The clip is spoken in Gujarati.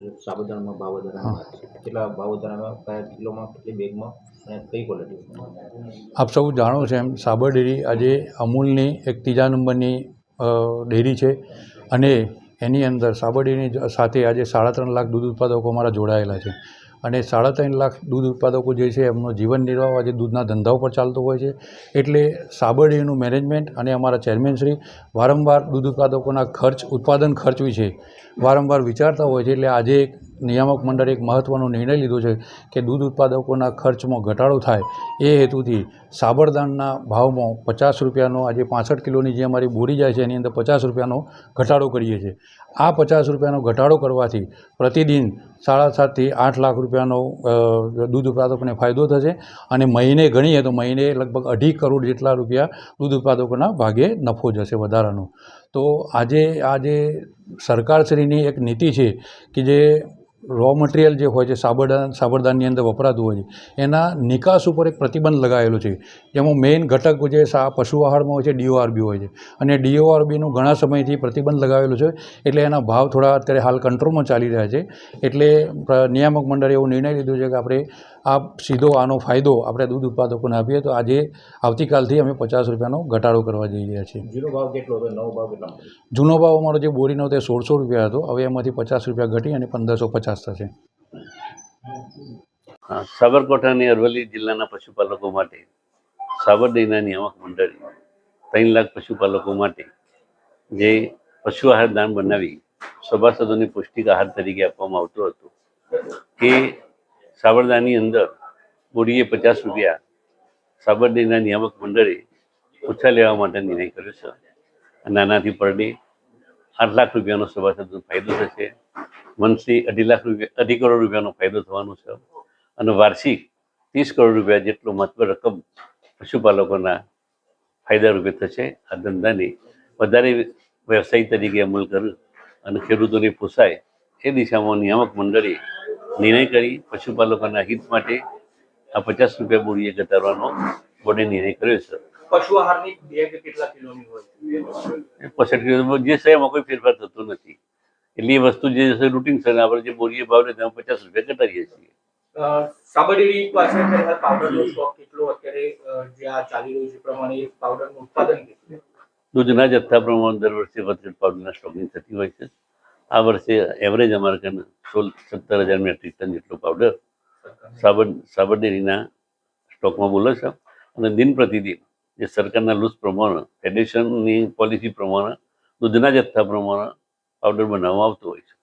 સાબુદાણામાં ભાવ કેટલા ભાવ વધારામાં કયા કિલોમાં કેટલી બેગમાં અને કઈ ક્વોલિટી આપ સૌ જાણો છો એમ સાબર ડેરી આજે અમૂલની એક ત્રીજા નંબરની ડેરી છે અને એની અંદર સાબર ડેરીની સાથે આજે સાડા ત્રણ લાખ દૂધ ઉત્પાદકો અમારા જોડાયેલા છે. અને સાડા ત્રણ લાખ દૂધ ઉત્પાદકો જે છે, એમનો જીવન નિર્વાહ આજે દૂધના ધંધા ઉપર ચાલતો હોય છે, એટલે સાબર મેનેજમેન્ટ અને અમારા ચેરમેન શ્રી વારંવાર દૂધ ઉત્પાદકોના ખર્ચ, ઉત્પાદન ખર્ચ વિશે વારંવાર વિચારતા હોય છે, એટલે આજે એક નિયામક મંડળે એક મહત્ત્વનો નિર્ણય લીધો છે કે દૂધ ઉત્પાદકોના ખર્ચમાં ઘટાડો થાય એ હેતુથી સાબરદાણના ભાવમાં પચાસ રૂપિયાનો આજે પાસઠ કિલોની જે અમારી બોરી જાય છે એની અંદર પચાસ રૂપિયાનો ઘટાડો કરીએ છીએ. આ પચાસ રૂપિયાનો ઘટાડો કરવાથી પ્રતિદિન સાડા સાતથી આઠ લાખ રૂપિયાનો દૂધ ઉત્પાદકોને ફાયદો થશે અને મહિને ગણીએ તો મહિને લગભગ અઢી કરોડ જેટલા રૂપિયા દૂધ ઉત્પાદકોના ભાગે નફો જશે વધારાનો. તો આજે આજે સરકારશ્રીની એક નીતિ છે કે જે રો મટીરિયલ જે હોય છે સાબરદાન સાબરદાનની અંદર વપરાતું હોય છે, એના નિકાસ ઉપર એક પ્રતિબંધ લગાવેલો છે. જેમાં મેઇન ઘટક જે સા, પશુ આહારમાં હોય છે ડીઓઆરબી હોય છે. અને ડીઓઆરબીનું ઘણા સમયથી પ્રતિબંધ લગાવેલો છે, એટલે એના ભાવ થોડા અત્યારે હાલ કંટ્રોલમાં ચાલી રહ્યા છે. એટલે નિયામક મંડળે એવો નિર્ણય લીધો છે કે આપણે આ સીધો આનો ફાયદો આપણે દૂધ ઉત્પાદકોને આપીએ તો આજે આવતીકાલથી અમે પચાસ રૂપિયાનો ઘટાડો કરવા જઈ રહ્યા છીએ. જૂનો ભાવ કેટલો હતો? નવો ભાવ કેટલો? જૂનો ભાવ અમારો જે બોરીનો તે સોળસો રૂપિયા હતો હવે એમાંથી પચાસ રૂપિયા ઘટી અને પંદરસો પચાસ થશે. હા, સાબરકાંઠા અને અરવલ્લી જિલ્લાના પશુપાલકો માટે સાબર ડેરીના નિયામક મંડળી ત્રણ લાખ પશુપાલકો માટે જે પશુ આહાર દાન બનાવી સભાસદોને પૌષ્ટિક આહાર તરીકે આપવામાં આવતો હતો એ સાબરદાની અંદર બોરીએ પચાસ રૂપિયા સાબર નિયામક મંડળે ઓછા લેવા માટે નિર્ણય કર્યો છે. અને આનાથી પર ડે આઠ લાખ રૂપિયાનો સભાસદનો ફાયદો થશે. મંથલી અઢી લાખ રૂપિયા, અઢી કરોડ રૂપિયાનો ફાયદો થવાનો છે. અને વાર્ષિક ત્રીસ કરોડ રૂપિયા જેટલો મહત્વ રકમ પશુપાલકોના ફાયદા રૂપે થશે. આ ધંધાને વધારે વ્યવસાય તરીકે અમલ કરે અને ખેડૂતોને પોસાય એ દિશામાં નિયામક મંડળે નિર્ણય કરી પશુપાલકોના હિત માટે આ પચાસ રૂપિયા બોરીએ ઘટાડવાનો બોર્ડે નિર્ણય કર્યો છે પશુ આહારની બેગ કેટલા કિલોની હોય? એ પસંદ જે છે એમાં કોઈ ફેરફાર થતો નથી. એટલે એ વસ્તુ જે છે રૂટીન છે આપણે જે બોરીએ ભાવ લે તેમાં પચાસ રૂપિયા ઘટાડીએ છીએ. સાબરડેરી પાસે પાવડરનો સ્ટોક કેટલો અત્યારે જે આ ચાલી રહ્યું છે પ્રમાણે પાવડરનું ઉત્પાદન કેટલું? દૂધના જથ્થા પ્રમાણે દર વર્ષે વધઘટ પાવડરના સ્ટોકની થતી હોય છે. આ વર્ષે એવરેજ અમારે કન સોળ સત્તર હજાર મેટ્રિક ટન જેટલો પાવડર સાબર સાબર ડેરીના સ્ટોકમાં બોલે છે. અને દિન પ્રતિદિન જે સરકારના લૂઝ પ્રમાણે ફેડરેશનની પોલિસી પ્રમાણે દૂધના જથ્થા પ્રમાણે પાવડર બનાવવામાં આવતો હોય છે.